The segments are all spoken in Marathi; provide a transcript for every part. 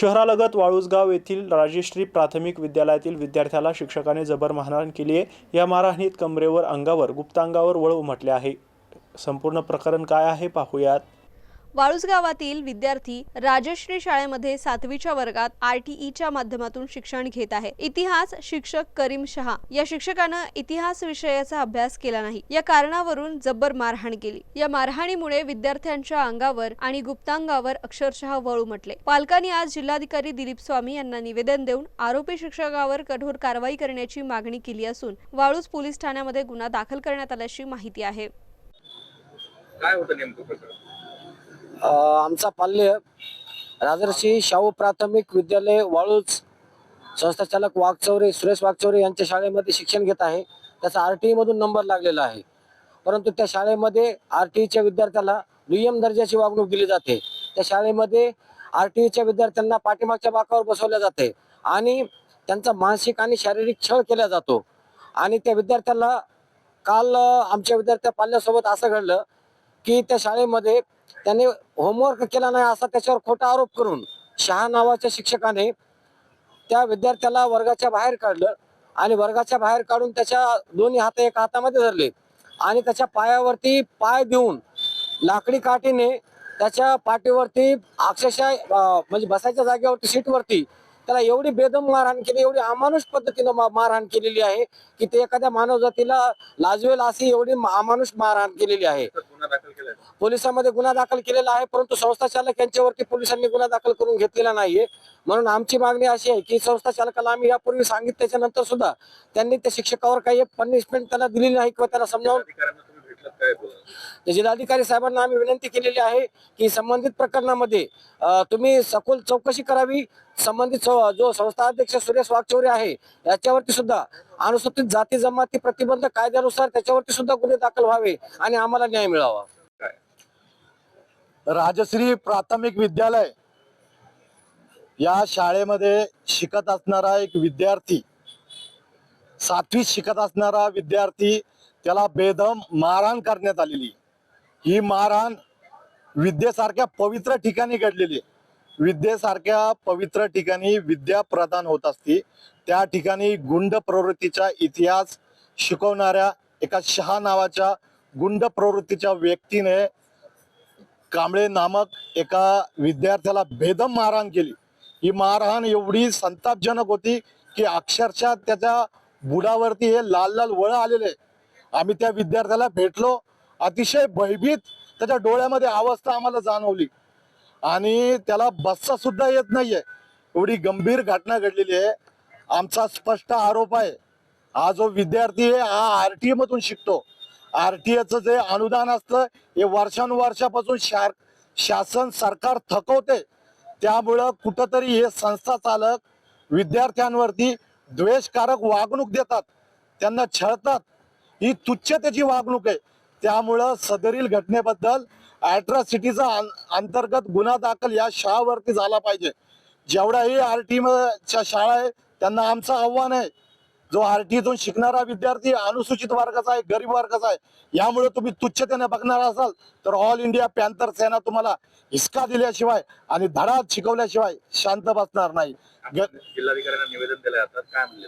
शहरालगत वाळूजगाव येथील राजश्री प्राथमिक विद्यालयातील विद्यार्थ्याला शिक्षकाने जबर मारहाण केली आहे. या मारहाणीत कमरेवर अंगावर गुप्तांगावर वळ उमटले आहे. संपूर्ण प्रकरण काय आहे पाहूयात. वाळूज गावातील विद्यार्थी राजश्री शाळेमध्ये सातवीच्या वर्गात आर टी ईच्या माध्यमातून शिक्षण घेत आहे. इतिहास शिक्षक करीम शहा या शिक्षकानं इतिहास विषयाचा अभ्यास केला नाही. या कारणावरून जब्बर मारहाण केली. या मारहाणीमुळे विद्यार्थ्यांच्या अंगावर आणि गुप्तांगावर अक्षरशः वळू म्हटले. पालकांनी आज जिल्हाधिकारी दिलीप स्वामी यांना निवेदन देऊन आरोपी शिक्षकावर कठोर कारवाई करण्याची मागणी केली असून वाळूज पोलीस ठाण्यामध्ये गुन्हा दाखल करण्यात आल्याची माहिती आहे. काय होतं नेमकं प्रकरण? आमचा पाल्य राजर्षी शाहू प्राथमिक विद्यालय वाळूज संस्थाचालक वाघचौरे सुरेश वाघचौरे यांच्या शाळेमध्ये शिक्षण घेत आहे. त्याचा आर टी मधून नंबर लागलेला आहे. परंतु त्या शाळेमध्ये आर टीच्या विद्यार्थ्याला दुय्यम दर्जाची वागणूक दिली जाते. त्या शाळेमध्ये आर टीच्या विद्यार्थ्यांना पाठीमागच्या बाकावर बसवल्या जाते आणि त्यांचा मानसिक आणि शारीरिक छळ केला जातो. आणि त्या विद्यार्थ्याला काल आमच्या विद्यार्थ्या पाल्यासोबत असं घडलं की त्या शाळेमध्ये त्याने होमवर्क केला नाही असा त्याच्यावर खोटा आरोप करून शहा नावाच्या शिक्षकाने त्या विद्यार्थ्याला वर्गाच्या बाहेर काढलं आणि वर्गाच्या बाहेर काढून त्याच्या दोन्ही हात एका हातामध्ये धरले आणि त्याच्या पायावरती पाय देऊन लाकडी काठीने त्याच्या पाठीवरती अक्षरशः म्हणजे बसायच्या जागेवरती सीटवरती त्याला एवढी बेदम मारहाण केली एवढी अमानुष पद्धतीनं मारहाण केलेली आहे की ते एखाद्या मानव जातीला लाजवेल अशी एवढी अमानुष मारहाण केलेली आहे तर गुन्हा दाखल केलाय पोलिसांमध्ये गुन्हा दाखल केलेला आहे परंतु संस्था चालक यांच्यावरती पोलिसांनी गुन्हा दाखल करून घेतलेला नाहीये. म्हणून आमची मागणी अशी आहे की संस्था चालकाला आम्ही यापूर्वी सांगितल्याच्या नंतर सुद्धा त्यांनी त्या शिक्षकावर काही पनिशमेंट त्याला दिली नाही किंवा त्याला समजावून जिल्हाधिकारी साहेबांना आम्ही विनंती केलेली आहे की संबंधित प्रकरणामध्ये तुम्ही सखोल चौकशी करावी. संबंधित जो संस्था अध्यक्ष सुरेश वागचौरे आहे याच्यावरती सुद्धा अनुसूचित जाती जमाती प्रतिबंध कायद्यानुसार त्याच्यावरती सुद्धा गुन्हे दाखल व्हावे आणि आम्हाला न्याय मिळावा. राजश्री प्राथमिक विद्यालय या शाळेमध्ये शिकत असणारा एक विद्यार्थी सातवीत शिकत असणारा विद्यार्थी त्याला बेदम मारहाण करण्यात आलेली. ही मारहाण विद्येसारख्या पवित्र ठिकाणी घडलेली. विद्येसारख्या पवित्र ठिकाणी विद्या प्रदान होत असते. त्या ठिकाणी गुंड प्रवृत्तीचा इतिहास शिकवणाऱ्या एका शहा नावाच्या गुंड प्रवृत्तीच्या व्यक्तीने कांबळे नामक एका विद्यार्थ्याला बेदम मारहाण केली. ही मारहाण एवढी संतापजनक होती की अक्षरशः त्याच्या बुडावरती हे लाल लाल वळ आलेले. आम्ही त्या विद्यार्थ्याला भेटलो. अतिशय भयभीत त्याच्या डोळ्यामध्ये अवस्था आम्हाला जाणवली. आणि त्याला बसचा सुद्धा येत नाहीये. एवढी गंभीर घटना घडलेली आहे. आमचा स्पष्ट आरोप आहे. हा जो विद्यार्थी आहे हा आर टी मधून शिकतो. आर टी एचं जे अनुदान असतं हे वर्षानुवर्षापासून शा शासन सरकार थकवते. त्यामुळं कुठंतरी हे संस्था चालक विद्यार्थ्यांवरती द्वेषकारक वागणूक देतात. त्यांना छळतात. ही तुच्छतेची वागणूक आहे. त्यामुळं सदरील घटनेबद्दल अॅट्रॉसिटीचा अंतर्गत गुन्हा दाखल या शाळावरती झाला पाहिजे. जेवढ्याही आर टी मच्या शाळा आहे त्यांना आमचं आव्हान आहे. जो आर टीतून शिकणारा विद्यार्थी अनुसूचित वर्गाचा आहे गरीब वर्गाचा आहे यामुळे तुम्ही तुच्छतेने बघणार असाल तर ऑल इंडिया पॅन्थर सेना तुम्हाला हिसका दिल्याशिवाय आणि धडा शिकवल्याशिवाय शांत बसणार नाही. जिल्हाधिकाऱ्यांना निवेदन दिलंय आता काय म्हणले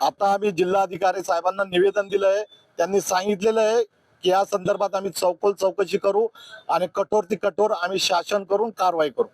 आता आम्ही जिल्हाधिकारी साहेबांना निवेदन दिलंय. त्यांनी सांगितलेलं आहे की या संदर्भात आम्ही चौकोल चौकशी करू आणि कठोर ती कठोर आम्ही शासन करून कारवाई करू.